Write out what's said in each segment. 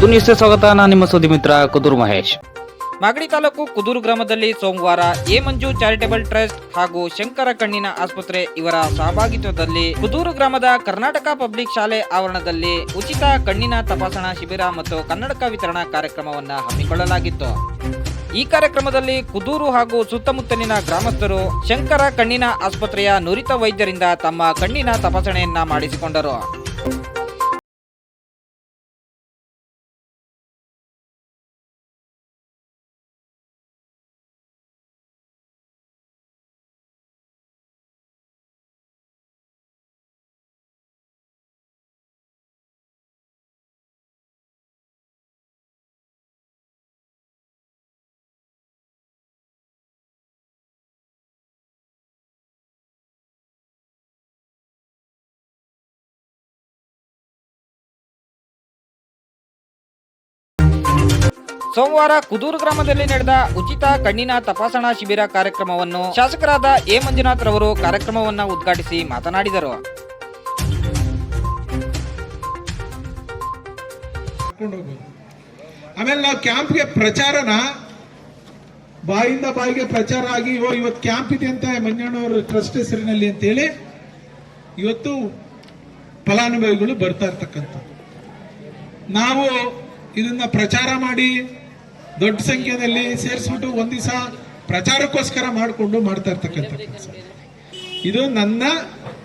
ಕುದು ನ್ಯೂಸ್ಗೆ ಸ್ವಾಗತ. ನಾನು ನಿಮ್ಮ ಸುದ್ದಿ ಮಿತ್ರ ಕುದೂರು ಮಹೇಶ್. ಮಾಗಡಿ ತಾಲೂಕು ಕುದೂರು ಗ್ರಾಮದಲ್ಲಿ ಸೋಮವಾರ ಎ ಮಂಜು ಚಾರಿಟೇಬಲ್ ಟ್ರಸ್ಟ್ ಹಾಗೂ ಶಂಕರ ಕಣ್ಣಿನ ಆಸ್ಪತ್ರೆ ಇವರ ಸಹಭಾಗಿತ್ವದಲ್ಲಿ ಕುದೂರು ಗ್ರಾಮದ ಕರ್ನಾಟಕ ಪಬ್ಲಿಕ್ ಶಾಲೆ ಆವರಣದಲ್ಲಿ ಉಚಿತ ಕಣ್ಣಿನ ತಪಾಸಣಾ ಶಿಬಿರ ಮತ್ತು ಕನ್ನಡಕ ವಿತರಣಾ ಕಾರ್ಯಕ್ರಮವನ್ನು ಹಮ್ಮಿಕೊಳ್ಳಲಾಗಿತ್ತು. ಈ ಕಾರ್ಯಕ್ರಮದಲ್ಲಿ ಕುದೂರು ಹಾಗೂ ಸುತ್ತಮುತ್ತಲಿನ ಗ್ರಾಮಸ್ಥರು ಶಂಕರ ಕಣ್ಣಿನ ಆಸ್ಪತ್ರೆಯ ನುರಿತ ವೈದ್ಯರಿಂದ ತಮ್ಮ ಕಣ್ಣಿನ ತಪಾಸಣೆಯನ್ನ ಮಾಡಿಸಿಕೊಂಡರು. ಸೋಮವಾರ ಕುದೂರು ಗ್ರಾಮದಲ್ಲಿ ನಡೆದ ಉಚಿತ ಕಣ್ಣಿನ ತಪಾಸಣಾ ಶಿಬಿರ ಕಾರ್ಯಕ್ರಮವನ್ನು ಶಾಸಕರಾದ ಎ. ಮಂಜುನಾಥ್ ರವರು ಕಾರ್ಯಕ್ರಮವನ್ನು ಉದ್ಘಾಟಿಸಿ ಮಾತನಾಡಿದರು. ಆಮೇಲೆ ನಾವು ಕ್ಯಾಂಪ್ಗೆ ಪ್ರಚಾರನ ಬಾಯಿಂದ ಬಾಯಿಗೆ ಪ್ರಚಾರ ಆಗಿ ಓ ಇವತ್ತು ಕ್ಯಾಂಪ್ ಇದೆ ಅಂತ ಮಂಜಣ್ಣವ್ರ ಟ್ರಸ್ಟ್ ಹೆಸರಿನಲ್ಲಿ ಅಂತೇಳಿ ಇವತ್ತು ಫಲಾನುಭವಿಗಳು ಬರ್ತಾ ಇರ್ತಕ್ಕಂಥ ನಾವು ಇದನ್ನ ಪ್ರಚಾರ ಮಾಡಿ ದೊಡ್ಡ ಸಂಖ್ಯೆಯಲ್ಲಿ ಸೇರಿಸ್ಬಿಟ್ಟು ಒಂದ್ ದಿವಸ ಪ್ರಚಾರಕ್ಕೋಸ್ಕರ ಮಾಡಿಕೊಂಡು ಮಾಡ್ತಾ ಇರ್ತಕ್ಕಂಥ ಕೆಲಸ. ಇದು ನನ್ನ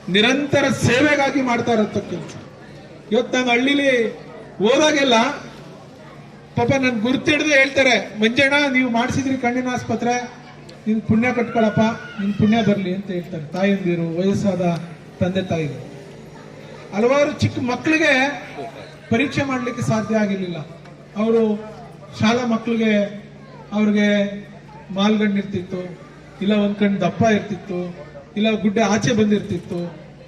ನಿರಂತರ ಸೇವೆಗಾಗಿ ಮಾಡ್ತಾ ಇರತಕ್ಕಂಥ. ಇವತ್ತು ನಾನು ಹಳ್ಳಿಲಿ ಹೋದಾಗೆಲ್ಲ ಪಾಪ ನನ್ ಗುರ್ತಿಡ್ದು ಹೇಳ್ತಾರೆ, ಮಂಜಣ್ಣ, ನೀವು ಮಾಡಿಸಿದ್ರಿ ಕಣ್ಣಿನ ಆಸ್ಪತ್ರೆ, ನಿನ್ ಪುಣ್ಯ ಕಟ್ಕೊಳಪ್ಪ, ನಿನ್ ಪುಣ್ಯ ಬರಲಿ ಅಂತ ಹೇಳ್ತಾರೆ. ತಾಯಂದಿರು, ವಯಸ್ಸಾದ ತಂದೆ ತಾಯಿಗಳು. ಹಲವಾರು ಚಿಕ್ಕ ಮಕ್ಕಳಿಗೆ ಪರೀಕ್ಷೆ ಮಾಡ್ಲಿಕ್ಕೆ ಸಾಧ್ಯ ಆಗಿರಲಿಲ್ಲ. ಅವರು ಶಾಲಾ ಮಕ್ಕಳಿಗೆ ಅವ್ರಿಗೆ ಮಾಲ್ಗಣ್ಣು ಇರ್ತಿತ್ತು, ಇಲ್ಲ ಒಂದ್ ಕಣ್ಣು ದಪ್ಪ ಇರ್ತಿತ್ತು, ಇಲ್ಲ ಗುಡ್ಡೆ ಆಚೆ ಬಂದಿರ್ತಿತ್ತು,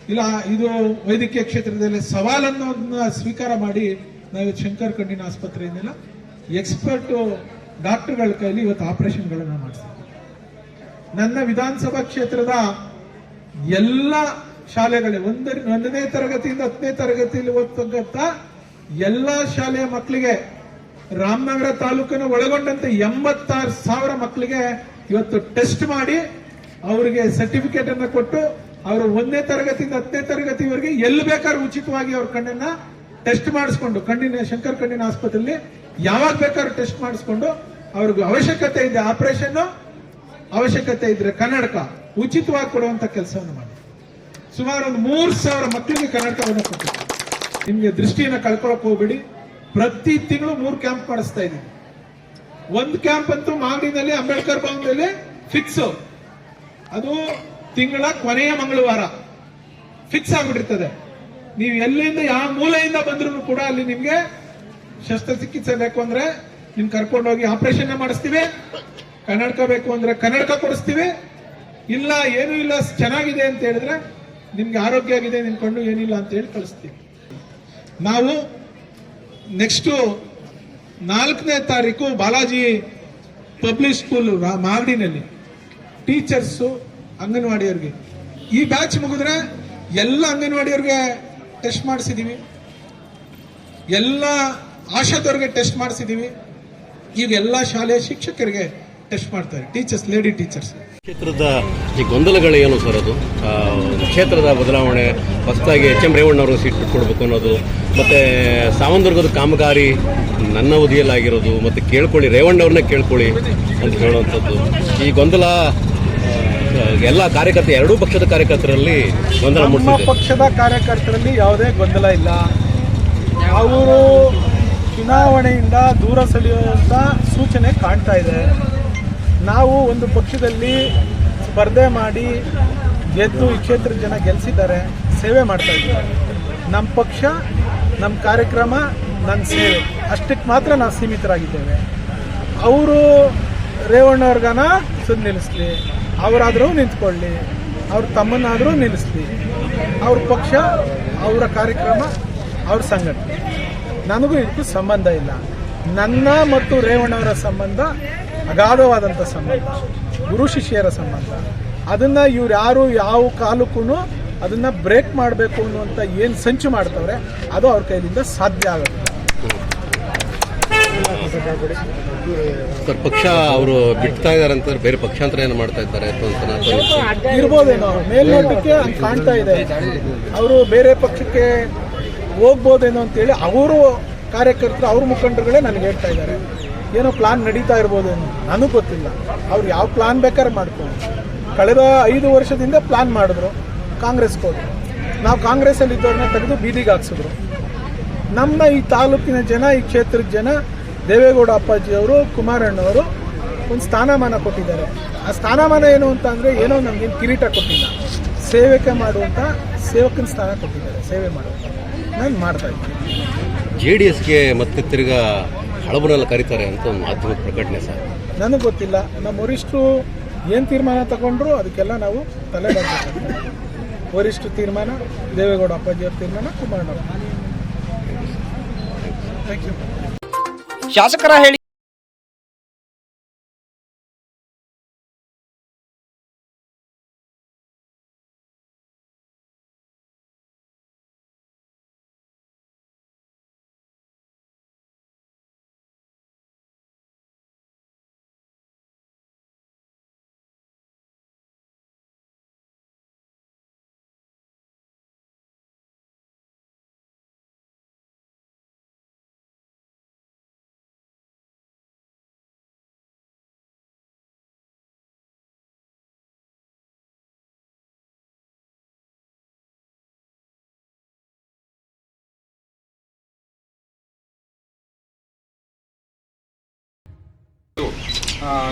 ಇಲ್ಲ ಇದು ವೈದ್ಯಕೀಯ ಕ್ಷೇತ್ರದಲ್ಲಿ ಸವಾಲನ್ನು ಸ್ವೀಕಾರ ಮಾಡಿ ನಾವು ಶಂಕರ್ ಕಣ್ಣಿನ ಆಸ್ಪತ್ರೆಯಿಂದೆಲ್ಲ ಎಕ್ಸ್ಪರ್ಟ್ ಡಾಕ್ಟರ್ಗಳ ಕೈಲಿ ಇವತ್ತು ಆಪರೇಷನ್ಗಳನ್ನ ಮಾಡಿಸ್ತೀವಿ ನನ್ನ ವಿಧಾನಸಭಾ ಕ್ಷೇತ್ರದ ಎಲ್ಲ ಶಾಲೆಗಳೇ ಒಂದರಿಂದ ಒಂದನೇ ತರಗತಿಯಿಂದ ಹತ್ತನೇ ತರಗತಿಯಲ್ಲಿ ಓದ್ತಕ್ಕಂಥ ಎಲ್ಲ ಶಾಲೆಯ ಮಕ್ಕಳಿಗೆ ರಾಮನಗರ ತಾಲೂಕನ್ನು ಒಳಗೊಂಡಂತೆ ಎಂಬತ್ತಾರು ಸಾವಿರ ಮಕ್ಕಳಿಗೆ ಇವತ್ತು ಟೆಸ್ಟ್ ಮಾಡಿ ಅವರಿಗೆ ಸರ್ಟಿಫಿಕೇಟ್ ಅನ್ನ ಕೊಟ್ಟು ಅವರು ಒಂದನೇ ತರಗತಿಯಿಂದ ಹತ್ತನೇ ತರಗತಿವರೆಗೆ ಎಲ್ಲಿ ಬೇಕಾದ್ರೂ ಉಚಿತವಾಗಿ ಅವ್ರ ಕಣ್ಣನ್ನ ಟೆಸ್ಟ್ ಮಾಡಿಸ್ಕೊಂಡು, ಕಣ್ಣಿನ ಶಂಕರ್ ಕಣ್ಣಿನ ಆಸ್ಪತ್ರೆಯಲ್ಲಿ ಯಾವಾಗ ಬೇಕಾದ್ರೂ ಟೆಸ್ಟ್ ಮಾಡಿಸ್ಕೊಂಡು ಅವ್ರಿಗೆ ಅವಶ್ಯಕತೆ ಇದೆ ಆಪರೇಷನ್ ಅವಶ್ಯಕತೆ ಇದ್ರೆ ಕನ್ನಡಕ ಉಚಿತವಾಗಿ ಕೊಡುವಂತ ಕೆಲಸವನ್ನು ಮಾಡಿ. ಸುಮಾರು ಒಂದು ಮೂರು ಸಾವಿರ ಮಕ್ಕಳಿಗೆ ಕನ್ನಡಕವನ್ನು ಕೊಟ್ಟಿದ್ದಾರೆ. ನಿಮಗೆ ದೃಷ್ಟಿಯನ್ನು ಕಳ್ಕೊಳಕ್ ಹೋಗ್ಬೇಡಿ. ಪ್ರತಿ ತಿಂಗಳು ಮೂರು ಕ್ಯಾಂಪ್ ಮಾಡಿಸ್ತಾ ಇದ್ದೀನಿ. ಒಂದು ಕ್ಯಾಂಪ್ ಅಂತೂ ಮಾಗಡಿನಲ್ಲಿ, ಅಂಬೇಡ್ಕರ್ ಭವನದಲ್ಲಿ ಫಿಕ್ಸ್ ಅದು ತಿಂಗಳ ಕೊನೆಯ ಮಂಗಳವಾರ. ಫಿಕ್ಸ್ ಆಗ್ಬಿಟ್ಟಿರ್ತದೆ. ನೀವು ಎಲ್ಲಿಂದ, ಯಾವ ಮೂಲೆಯಿಂದ ಬಂದ್ರು ಕೂಡ ಅಲ್ಲಿ ನಿಮ್ಗೆ ಶಸ್ತ್ರಚಿಕಿತ್ಸೆ ಬೇಕು ಅಂದ್ರೆ ನಿಮ್ ಕರ್ಕೊಂಡೋಗಿ ಆಪರೇಷನ್ ಮಾಡಿಸ್ತೀವಿ. ಕನ್ನಡಕ ಬೇಕು ಅಂದ್ರೆ ಕನ್ನಡಕ ಕೊಡಿಸ್ತೀವಿ. ಇಲ್ಲ, ಏನು ಇಲ್ಲ, ಚೆನ್ನಾಗಿದೆ ಅಂತ ಹೇಳಿದ್ರೆ ನಿಮ್ಗೆ ಆರೋಗ್ಯ ಆಗಿದೆ, ನಿಮ್ ಕಣ್ಣು ಏನಿಲ್ಲ ಅಂತ ಹೇಳಿ ಕಳಿಸ್ತೀವಿ. ನಾವು ನೆಕ್ಸ್ಟ್ ನಾಲ್ಕನೇ ತಾರೀಕು ಬಾಲಾಜಿ ಪಬ್ಲಿಕ್ ಸ್ಕೂಲ್ ಮಾಗಡಿನಲ್ಲಿ ಟೀಚರ್ಸು ಅಂಗನವಾಡಿಯವ್ರಿಗೆ. ಈ ಬ್ಯಾಚ್ ಮುಗಿದ್ರೆ ಎಲ್ಲ ಅಂಗನವಾಡಿಯವ್ರಿಗೆ ಟೆಸ್ಟ್ ಮಾಡಿಸಿದ್ದೀವಿ ಎಲ್ಲ ಆಶಾದವ್ರಿಗೆ ಟೆಸ್ಟ್ ಮಾಡಿಸಿದ್ದೀವಿ ಈಗ ಎಲ್ಲ ಶಾಲೆಯ ಶಿಕ್ಷಕರಿಗೆ ಟೆಸ್ಟ್ ಮಾಡ್ತಾರೆ, ಟೀಚರ್ಸ್, ಲೇಡಿ ಟೀಚರ್ಸ್. ಕ್ಷೇತ್ರದ ಈ ಗೊಂದಲಗಳು ಏನು ಸರ್ ಅದು? ಕ್ಷೇತ್ರದ ಬದಲಾವಣೆ ಹೊಸದಾಗಿ ಎಚ್ ಎಂ ರೇವಣ್ಣವ್ರಿಗೆ ಸೀಟ್ ಕೊಡಬೇಕು ಅನ್ನೋದು ಮತ್ತು ಸಾವಂದುರ್ಗದ ಕಾಮಗಾರಿ ನನ್ನ ಅವಧಿಯಲ್ಲಾಗಿರೋದು ಮತ್ತು ಕೇಳ್ಕೊಳ್ಳಿ ರೇವಣ್ಣವ್ರನ್ನೇ ಕೇಳ್ಕೊಳ್ಳಿ ಅಂತ ಹೇಳುವಂಥದ್ದು. ಈ ಗೊಂದಲ ಎಲ್ಲ ಕಾರ್ಯಕರ್ತ ಎರಡೂ ಪಕ್ಷದ ಕಾರ್ಯಕರ್ತರಲ್ಲಿ ಗೊಂದಲ ನಮ್ಮ ಮೂಡಿಸಿದೆ. ಪಕ್ಷದ ಕಾರ್ಯಕರ್ತರಲ್ಲಿ ಯಾವುದೇ ಗೊಂದಲ ಇಲ್ಲ. ಅವರು ಚುನಾವಣೆಯಿಂದ ದೂರ ಸೆಳೆಯುವಂಥ ಸೂಚನೆ ಕಾಣ್ತಾ ಇದೆ. ನಾವು ಒಂದು ಪಕ್ಷದಲ್ಲಿ ಸ್ಪರ್ಧೆ ಮಾಡಿ ಗೆದ್ದು ಈ ಕ್ಷೇತ್ರದ ಜನ ಗೆಲ್ಲಿಸಿದ್ದಾರೆ ಸೇವೆ ಮಾಡ್ತಾ ಇದ್ದೀವಿ ನಮ್ಮ ಪಕ್ಷ ನಮ್ಮ ಕಾರ್ಯಕ್ರಮ ನನ್ನ ಸೇವೆ, ಅಷ್ಟಕ್ಕೆ ಮಾತ್ರ ನಾವು ಸೀಮಿತರಾಗಿದ್ದೇವೆ. ಅವರು ರೇವಣ್ಣವ್ರಿಗನ ಸುದ್ ನಿಲ್ಲಿಸ್ಲಿ, ಅವರಾದರೂ ನಿಂತ್ಕೊಳ್ಳಿ, ಅವ್ರ ತಮ್ಮನ್ನಾದರೂ ನಿಲ್ಲಿಸ್ಲಿ, ಅವ್ರ ಪಕ್ಷ, ಅವರ ಕಾರ್ಯಕ್ರಮ, ಅವ್ರ ಸಂಘಟನೆ. ನನಗೂ ಇದಕ್ಕೂ ಸಂಬಂಧ ಇಲ್ಲ. ನನ್ನ ಮತ್ತು ರೇವಣ್ಣವರ ಸಂಬಂಧ ಅಗಾಧವಾದಂಥ ಸಂಬಂಧ ಗುರು ಶಿಷ್ಯರ ಸಂಬಂಧ. ಅದನ್ನ ಇವ್ರು ಯಾರು ಯಾವ ಕಾಲಕ್ಕೂ ಅದನ್ನ ಬ್ರೇಕ್ ಮಾಡಬೇಕು ಅನ್ನುವಂಥ ಏನು ಸಂಚು ಮಾಡ್ತವ್ರೆ ಅದು ಅವ್ರ ಕೈಲಿಂದ ಸಾಧ್ಯ ಆಗುತ್ತೆ. ಸರ್ ಪಕ್ಷ ಅವರು ಬಿಡ್ತಾ ಇದಾರೆ ಅಂತಂದ್ರೆ ಬೇರೆ ಪಕ್ಷಾಂತರ ಏನು ಮಾಡ್ತಾ ಇದ್ದಾರೆ ಇರ್ಬೋದೇನೋ ಮೇಲ್ನೋಟಕ್ಕೆ ಹಂಗ್ ಕಾಣ್ತಾ ಇದೆ. ಅವರು ಬೇರೆ ಪಕ್ಷಕ್ಕೆ ಹೋಗ್ಬೋದೇನೋ ಅಂತೇಳಿ ಅವರು ಕಾರ್ಯಕರ್ತರು ಅವ್ರ ಮುಖಂಡರುಗಳೇ ನನಗೆ ಹೇಳ್ತಾ ಇದ್ದಾರೆ. ಏನೋ ಪ್ಲಾನ್ ನಡೀತಾ ಇರ್ಬೋದೇನೋ ನನಗೂ ಗೊತ್ತಿಲ್ಲ. ಅವ್ರು ಯಾವ ಪ್ಲಾನ್ ಬೇಕಾದ್ರೆ ಮಾಡ್ಕೊಂಡು ಕಳೆದ ಐದು ವರ್ಷದಿಂದ ಪ್ಲಾನ್ ಮಾಡಿದ್ರು ಕಾಂಗ್ರೆಸ್ಗೆ ಹೋದ್ರು ನಾವು ಕಾಂಗ್ರೆಸ್ಸಲ್ಲಿ ಇದ್ದವ್ರನ್ನ ತೆಗೆದು ಬೀದಿಗೆ ಹಾಕ್ಸಿದ್ರು. ನಮ್ಮ ಈ ತಾಲೂಕಿನ ಜನ, ಈ ಕ್ಷೇತ್ರದ ಜನ, ದೇವೇಗೌಡ ಅಪ್ಪಾಜಿಯವರು ಕುಮಾರಣ್ಣವರು ಒಂದು ಸ್ಥಾನಮಾನ ಕೊಟ್ಟಿದ್ದಾರೆ. ಆ ಸ್ಥಾನಮಾನ ಏನು ಅಂತ ಅಂದರೆ ಏನೋ ನಮಗೆ ಕಿರೀಟ ಕೊಟ್ಟಿಲ್ಲ. ಸೇವಕ ಮಾಡುವಂಥ ಸೇವಕನ ಸ್ಥಾನ ಕೊಟ್ಟಿದ್ದಾರೆ. ಸೇವೆ ಮಾಡುವಂಥ ನಾನು ಮಾಡ್ತಾ ಇದ್ದೀನಿ. ಜೆ ಡಿ ಎಸ್ಗೆ ಮತ್ತೆ ತಿರ್ಗಾ ಹಳಬರನ್ನ ಕರೀತಾರೆ ಅಂತ ಒಂದು ಮಾಧ್ಯಮದ ಪ್ರಕಟಣೆ ಸರ್. ನನಗೆ ಗೊತ್ತಿಲ್ಲ. ನಮ್ಮ ವರಿಷ್ಠರು ಏನು ತೀರ್ಮಾನ ತಗೊಂಡ್ರು ಅದಕ್ಕೆಲ್ಲ ನಾವು ತಲೆ ವರಿಷ್ಠ ತೀರ್ಮಾನ ದೇವೇಗೌಡ ಅಪ್ಪಾಜಿಯವ್ರ ತೀರ್ಮಾನ ಕುಮಾರಣ್ಣ ಥ್ಯಾಂಕ್ ಯು ಶಾಸಕರ ಹೇಳಿ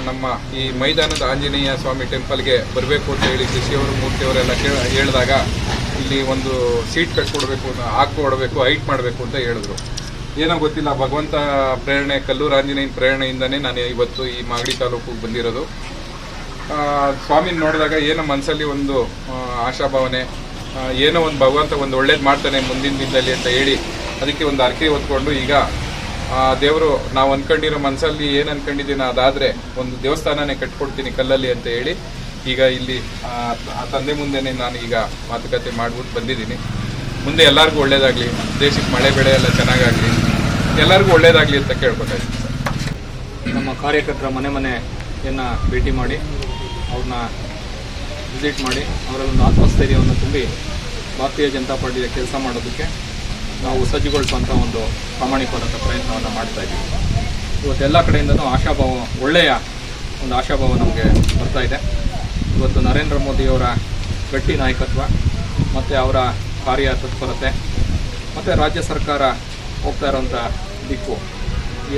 ನಮ್ಮ ಈ ಮೈದಾನದ ಆಂಜನೇಯ ಸ್ವಾಮಿ ಟೆಂಪಲ್ಗೆ ಬರಬೇಕು ಅಂತ ಹೇಳಿ ಶಶಿಯವರು, ಮೂರ್ತಿಯವರೆಲ್ಲ ಕೇಳ, ಹೇಳಿದಾಗ ಇಲ್ಲಿ ಒಂದು ಸೀಟ್ ಕಟ್ಕೊಡ್ಬೇಕು ಕೊಡಬೇಕು ಹೈಟ್ ಮಾಡಬೇಕು ಅಂತ ಹೇಳಿದ್ರು. ಏನೋ ಗೊತ್ತಿಲ್ಲ, ಭಗವಂತ ಪ್ರೇರಣೆ, ಕಲ್ಲೂರು ಆಂಜನೇಯನ ಪ್ರೇರಣೆಯಿಂದನೇ ನಾನು ಇವತ್ತು ಈ ಮಾಗಡಿ ತಾಲೂಕಿಗೆ ಬಂದಿರೋದು. ಸ್ವಾಮಿನ ನೋಡಿದಾಗ ಏನೋ ಮನಸ್ಸಲ್ಲಿ ಒಂದು ಆಶಾಭಾವನೆ ಏನೋ ಒಂದು ಭಗವಂತ ಒಂದು ಒಳ್ಳೇದು ಮಾಡ್ತಾನೆ ಮುಂದಿನ ದಿನದಲ್ಲಿ ಅಂತ ಹೇಳಿ ಅದಕ್ಕೆ ಒಂದು ಅರ್ಕೆ ಹೊತ್ಕೊಂಡು ಈಗ ದೇವರು ನಾವು ಅನ್ಕೊಂಡಿರೋ ಮನಸ್ಸಲ್ಲಿ ಏನು ಅನ್ಕೊಂಡಿದ್ದೀನೋ ಅದಾದರೆ ಒಂದು ದೇವಸ್ಥಾನನೇ ಕಟ್ಕೊಡ್ತೀನಿ ಕಲ್ಲಲ್ಲಿ ಅಂತ ಹೇಳಿ. ಈಗ ಇಲ್ಲಿ ಆ, ಆ ತಂದೆ ಮುಂದೆನೇ ನಾನು ಈಗ ಮಾತುಕತೆ ಮಾಡ್ಬಿಟ್ಟು ಬಂದಿದ್ದೀನಿ. ಮುಂದೆ ಎಲ್ಲರಿಗೂ ಒಳ್ಳೇದಾಗಲಿ ದೇಶಕ್ಕೆ ಮಳೆ ಬೆಳೆ ಎಲ್ಲ ಚೆನ್ನಾಗಾಗ್ಲಿ ಎಲ್ಲರಿಗೂ ಒಳ್ಳೇದಾಗಲಿ ಅಂತ ಕೇಳ್ಕೊತಾಯಿದ್ದೀನಿ ನಮ್ಮ ಕಾರ್ಯಕರ್ತರ ಮನೆ ಮನೆಯನ್ನು ಭೇಟಿ ಮಾಡಿ ಅವ್ರನ್ನ ವಿಸಿಟ್ ಮಾಡಿ ಅವರಲ್ಲೊಂದು ಆತ್ಮಸ್ಥೈರ್ಯವನ್ನು ತುಂಬಿ ಭಾರತೀಯ ಜನತಾ ಪಾರ್ಟಿಯ ಕೆಲಸ ಮಾಡೋದಕ್ಕೆ ನಾವು ಸಜ್ಜುಗೊಳಿಸುವಂಥ ಒಂದು ಪ್ರಾಮಾಣಿಕವಾದಂಥ ಪ್ರಯತ್ನವನ್ನು ಮಾಡ್ತಾ ಇದ್ದೀವಿ. ಇವತ್ತೆಲ್ಲ ಕಡೆಯಿಂದನೂ ಆಶಾಭಾವ, ಒಳ್ಳೆಯ ಒಂದು ಆಶಾಭಾವ ನಮಗೆ ಬರ್ತಾ ಇದೆ. ಇವತ್ತು ನರೇಂದ್ರ ಮೋದಿಯವರ ಗಟ್ಟಿ ನಾಯಕತ್ವ, ಮತ್ತು ಅವರ ಕಾರ್ಯ ತತ್ಪರತೆ, ಮತ್ತು ರಾಜ್ಯ ಸರ್ಕಾರ ಹೋಗ್ತಾ ಇರೋಂಥ ದಿಕ್ಕು.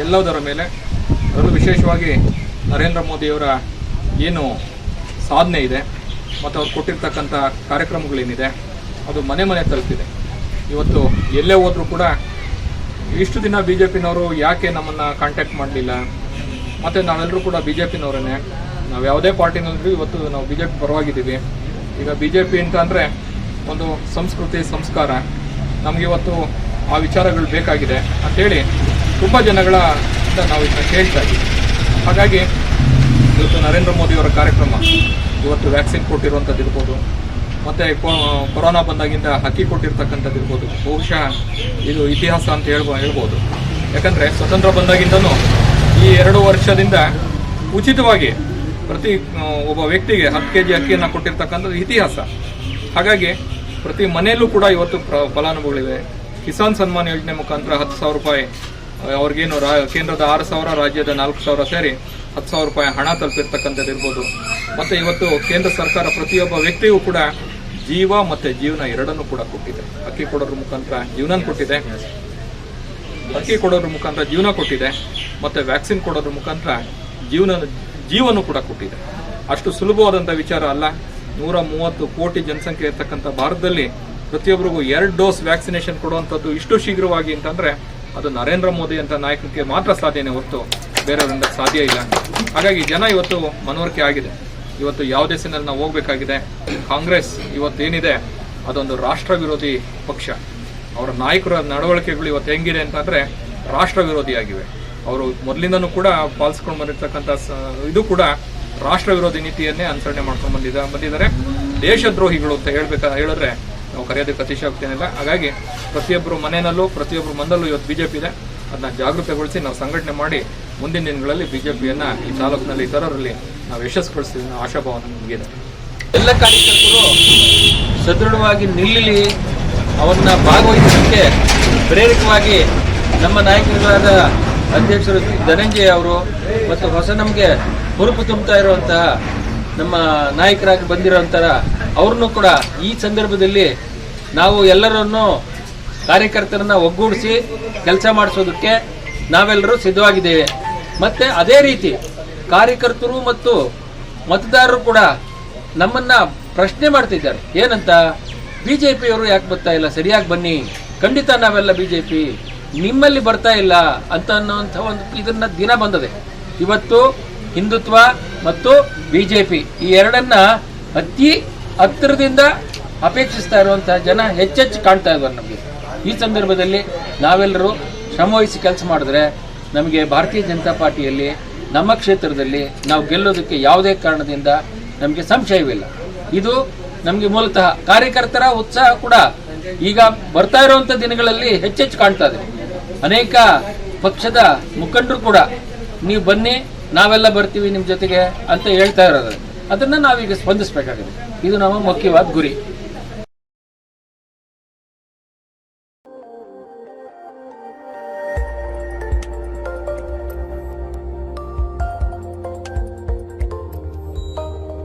ಎಲ್ಲದರ ಮೇಲೆ ಅದರಲ್ಲೂ ವಿಶೇಷವಾಗಿ ನರೇಂದ್ರ ಮೋದಿಯವರ ಏನು ಸಾಧನೆ ಇದೆ, ಮತ್ತು ಅವ್ರು ಕೊಟ್ಟಿರ್ತಕ್ಕಂಥ ಕಾರ್ಯಕ್ರಮಗಳೇನಿದೆ, ಅದು ಮನೆ ಮನೆ ತಲುಪಿದೆ. ಇವತ್ತು ಎಲ್ಲೇ ಹೋದರೂ ಕೂಡ ಇಷ್ಟು ದಿನ ಬಿ ಜೆ ಪಿನವರು ಯಾಕೆ ನಮ್ಮನ್ನು ಕಾಂಟ್ಯಾಕ್ಟ್ ಮಾಡಲಿಲ್ಲ? ಮತ್ತು ನಾವೆಲ್ಲರೂ ಕೂಡ ಬಿ ಜೆ ಪಿನವರೇ ನಾವು ಯಾವುದೇ ಪಾರ್ಟಿನಲ್ಲೂ ಇವತ್ತು ನಾವು ಬಿ ಜೆ ಪಿ ಪರವಾಗಿದ್ದೀವಿ. ಈಗ ಬಿ ಜೆ ಪಿ ಅಂತ ಅಂದರೆ ಒಂದು ಸಂಸ್ಕೃತಿ, ಸಂಸ್ಕಾರ. ನಮಗಿವತ್ತು ಆ ವಿಚಾರಗಳು ಬೇಕಾಗಿದೆ ಅಂಥೇಳಿ ತುಂಬ ಜನಗಳ ಅಂತ ನಾವು ಇದನ್ನ ಕೇಳ್ತಾ ಇದ್ದೀವಿ. ಹಾಗಾಗಿ ಇವತ್ತು ನರೇಂದ್ರ ಮೋದಿಯವರ ಕಾರ್ಯಕ್ರಮ, ಇವತ್ತು ವ್ಯಾಕ್ಸಿನ್ ಕೊಟ್ಟಿರುವಂಥದ್ದು ಇರ್ಬೋದು ಮತ್ತು ಕೊರೋನಾ ಬಂದಾಗಿಂದ ಹಕ್ಕಿ ಕೊಟ್ಟಿರ್ತಕ್ಕಂಥದ್ದು ಇರ್ಬೋದು. ಬಹುಶಃ ಇದು ಇತಿಹಾಸ ಅಂತ ಹೇಳ್ಬೋ ಹೇಳ್ಬೋದು. ಯಾಕಂದರೆ ಸ್ವತಂತ್ರ ಬಂದಾಗಿಂದನೂ ಈ ಎರಡು ವರ್ಷದಿಂದ ಉಚಿತವಾಗಿ ಪ್ರತಿ ಒಬ್ಬ ವ್ಯಕ್ತಿಗೆ ಹತ್ತು ಕೆ ಜಿ ಅಕ್ಕಿಯನ್ನು ಕೊಟ್ಟಿರ್ತಕ್ಕಂಥದ್ದು ಇತಿಹಾಸ. ಹಾಗಾಗಿ ಪ್ರತಿ ಮನೆಯಲ್ಲೂ ಕೂಡ ಇವತ್ತು ಪ್ರ ಫಲಾನುಭವಿಗಳಿವೆ. ಕಿಸಾನ್ ಸನ್ಮಾನ್ ಯೋಜನೆ ಮುಖಾಂತರ ಹತ್ತು ಸಾವಿರ ರೂಪಾಯಿ ಅವ್ರಿಗೇನು ರಾ ಕೇಂದ್ರದ ಆರು ಸಾವಿರ, ರಾಜ್ಯದ ನಾಲ್ಕು ಸಾವಿರ ಸೇರಿ ಹತ್ತು ಸಾವಿರ ರೂಪಾಯಿ ಹಣ ತಲುಪಿರ್ತಕ್ಕಂಥದ್ದು ಇರ್ಬೋದು ಮತ್ತು ಇವತ್ತು ಕೇಂದ್ರ ಸರ್ಕಾರ ಪ್ರತಿಯೊಬ್ಬ ವ್ಯಕ್ತಿಯೂ ಕೂಡ ಜೀವ ಮತ್ತೆ ಜೀವನ ಎರಡನ್ನು ಕೂಡ ಕೊಟ್ಟಿದೆ. ಅಕ್ಕಿ ಕೊಡೋದ್ರ ಮುಖಾಂತರ ಜೀವನ ಕೊಟ್ಟಿದೆ. ಅಕ್ಕಿ ಕೊಡೋದ್ರ ಮುಖಾಂತರ ಜೀವನ ಕೊಟ್ಟಿದೆ. ಮತ್ತೆ ವ್ಯಾಕ್ಸಿನ್ ಕೊಡೋದ್ರ ಮುಖಾಂತರ ಜೀವನ ಜೀವನ ಕೂಡ ಕೊಟ್ಟಿದೆ. ಅಷ್ಟು ಸುಲಭವಾದಂಥ ವಿಚಾರ ಅಲ್ಲ. ನೂರ ಮೂವತ್ತು ಕೋಟಿ ಜನಸಂಖ್ಯೆ ಇರ್ತಕ್ಕಂಥ ಭಾರತದಲ್ಲಿ ಪ್ರತಿಯೊಬ್ಬರಿಗೂ ಎರಡು ಡೋಸ್ ವ್ಯಾಕ್ಸಿನೇಷನ್ ಕೊಡುವಂಥದ್ದು ಇಷ್ಟು ಶೀಘ್ರವಾಗಿ ಅಂತಂದರೆ ಅದು ನರೇಂದ್ರ ಮೋದಿ ಅಂತ ನಾಯಕನಿಗೆ ಮಾತ್ರ ಸಾಧ್ಯನೇ ಹೊರತು ಬೇರೆಯವರಿಂದ ಸಾಧ್ಯ ಇಲ್ಲ. ಹಾಗಾಗಿ ಜನ ಇವತ್ತು ಮನವರಿಕೆ ಆಗಿದೆ. ಇವತ್ತು ಯಾವ ದೇಶದಲ್ಲಿ ನಾವು ಹೋಗಬೇಕಾಗಿದೆ? ಕಾಂಗ್ರೆಸ್ ಇವತ್ತು ಏನಿದೆ ಅದೊಂದು ರಾಷ್ಟ್ರ ವಿರೋಧಿ ಪಕ್ಷ. ಅವರ ನಾಯಕರ ನಡವಳಿಕೆಗಳು ಇವತ್ತು ಹೆಂಗಿದೆ ಅಂತಂದರೆ ರಾಷ್ಟ್ರ ವಿರೋಧಿಯಾಗಿವೆ ಅವರು ಮೊದಲಿಂದನೂ ಕೂಡ ಪಾಲಿಸ್ಕೊಂಡು ಬಂದಿರತಕ್ಕಂಥ ಇದು ಕೂಡ ರಾಷ್ಟ್ರ ವಿರೋಧಿ ನೀತಿಯನ್ನೇ ಅನುಸರಣೆ ಮಾಡ್ಕೊಂಡು ಬಂದಿದ್ದ ಬಂದಿದ್ದಾರೆ. ದೇಶದ್ರೋಹಿಗಳು ಅಂತ ಹೇಳ್ಬೇಕಾ, ಹೇಳಿದ್ರೆ ನಾವು ಕರೆಯೋದಕ್ಕೆ ಅತಿಶಯೋಕ್ತಿ ಏನಿಲ್ಲ ಹಾಗಾಗಿ ಪ್ರತಿಯೊಬ್ಬರು ಮನೆಯಲ್ಲೂ, ಪ್ರತಿಯೊಬ್ಬರು ಮಂದಲ್ಲೂ ಇವತ್ತು ಬಿಜೆಪಿ ಇದೆ. ಅದನ್ನ ಜಾಗೃತಗೊಳಿಸಿ ನಾವು ಸಂಘಟನೆ ಮಾಡಿ ಮುಂದಿನ ದಿನಗಳಲ್ಲಿ ಬಿಜೆಪಿಯನ್ನ ಈ ತಾಲೂಕಿನಲ್ಲಿ ಇತರರಲ್ಲಿ ನಾವು ಯಶಸ್ಸುಗೊಳಿಸ್ತೀವಿ ಅನ್ನೋ ಆಶಾಭಾವ ನಮಗಿದೆ ಎಲ್ಲ ಕಾರ್ಯಕರ್ತರು ಸದೃಢವಾಗಿ ನಿಲ್ಲಲಿ ಅವನ್ನ ಭಾಗವಹಿಸಲಿಕ್ಕೆ ಪ್ರೇರಕವಾಗಿ ನಮ್ಮ ನಾಯಕರುಗಳಾದ ಅಧ್ಯಕ್ಷರು ಧನಂಜಯ ಅವರು ಮತ್ತು ಹೊಸ ನಮಗೆ ಹುರುಪು ತುಂಬುತ್ತಾ ಇರುವಂತಹ ನಮ್ಮ ನಾಯಕರಾಗಿ ಬಂದಿರುವಂತಹ ಅವ್ರನ್ನೂ ಕೂಡ ಈ ಸಂದರ್ಭದಲ್ಲಿ ನಾವು ಎಲ್ಲರನ್ನು ಕಾರ್ಯಕರ್ತರನ್ನ ಒಗ್ಗೂಡಿಸಿ ಕೆಲಸ ಮಾಡಿಸೋದಕ್ಕೆ ನಾವೆಲ್ಲರೂ ಸಿದ್ಧವಾಗಿದ್ದೇವೆ. ಮತ್ತೆ ಅದೇ ರೀತಿ ಕಾರ್ಯಕರ್ತರು ಮತ್ತು ಮತದಾರರು ಕೂಡ ನಮ್ಮನ್ನ ಪ್ರಶ್ನೆ ಮಾಡ್ತಿದ್ದಾರೆ. ಏನಂತ? ಬಿಜೆಪಿಯವರು ಯಾಕೆ ಬರ್ತಾ ಇಲ್ಲ? ಸರಿಯಾಗಿ ಬನ್ನಿ. ಖಂಡಿತ ನಾವೆಲ್ಲ ಬಿಜೆಪಿ. ನಿಮ್ಮಲ್ಲಿ ಬರ್ತಾ ಇಲ್ಲ ಅಂತ ಅನ್ನೋಂಥ ಒಂದು ಇದನ್ನ ದಿನ ಬಂದದೆ. ಇವತ್ತು ಹಿಂದುತ್ವ ಮತ್ತು ಬಿಜೆಪಿ ಈ ಎರಡನ್ನ ಅತಿ ಹತ್ತಿರದಿಂದ ಅಪೇಕ್ಷಿಸ್ತಾ ಇರುವಂತಹ ಜನ ಹೆಚ್ಚೆಚ್ಚು ಕಾಣ್ತಾ ಇದ್ದಾರೆ ನಮಗೆ. ಈ ಸಂದರ್ಭದಲ್ಲಿ ನಾವೆಲ್ಲರೂ ಶ್ರಮವಹಿಸಿ ಕೆಲಸ ಮಾಡಿದ್ರೆ ನಮಗೆ ಭಾರತೀಯ ಜನತಾ ಪಾರ್ಟಿಯಲ್ಲಿ ನಮ್ಮ ಕ್ಷೇತ್ರದಲ್ಲಿ ನಾವು ಗೆಲ್ಲೋದಕ್ಕೆ ಯಾವುದೇ ಕಾರಣದಿಂದ ನಮಗೆ ಸಂಶಯವಿಲ್ಲ. ಇದು ನಮಗೆ ಮೂಲತಃ ಕಾರ್ಯಕರ್ತರ ಉತ್ಸಾಹ ಕೂಡ. ಈಗ ಬರ್ತಾ ಇರುವಂತ ದಿನಗಳಲ್ಲಿ ಹೆಚ್ಚೆಚ್ಚು ಕಾಣ್ತಾ ಇದೆ. ಅನೇಕ ಪಕ್ಷದ ಮುಖಂಡರು ಕೂಡ, ನೀವು ಬನ್ನಿ, ನಾವೆಲ್ಲ ಬರ್ತೀವಿ ನಿಮ್ಮ ಜೊತೆಗೆ ಅಂತ ಹೇಳ್ತಾ ಇರೋದು. ಅದನ್ನ ನಾವೀಗ ಸ್ಪಂದಿಸಬೇಕಾಗಿದೆ. ಇದು ನಮ್ಮ ಮುಖ್ಯವಾದ ಗುರಿ.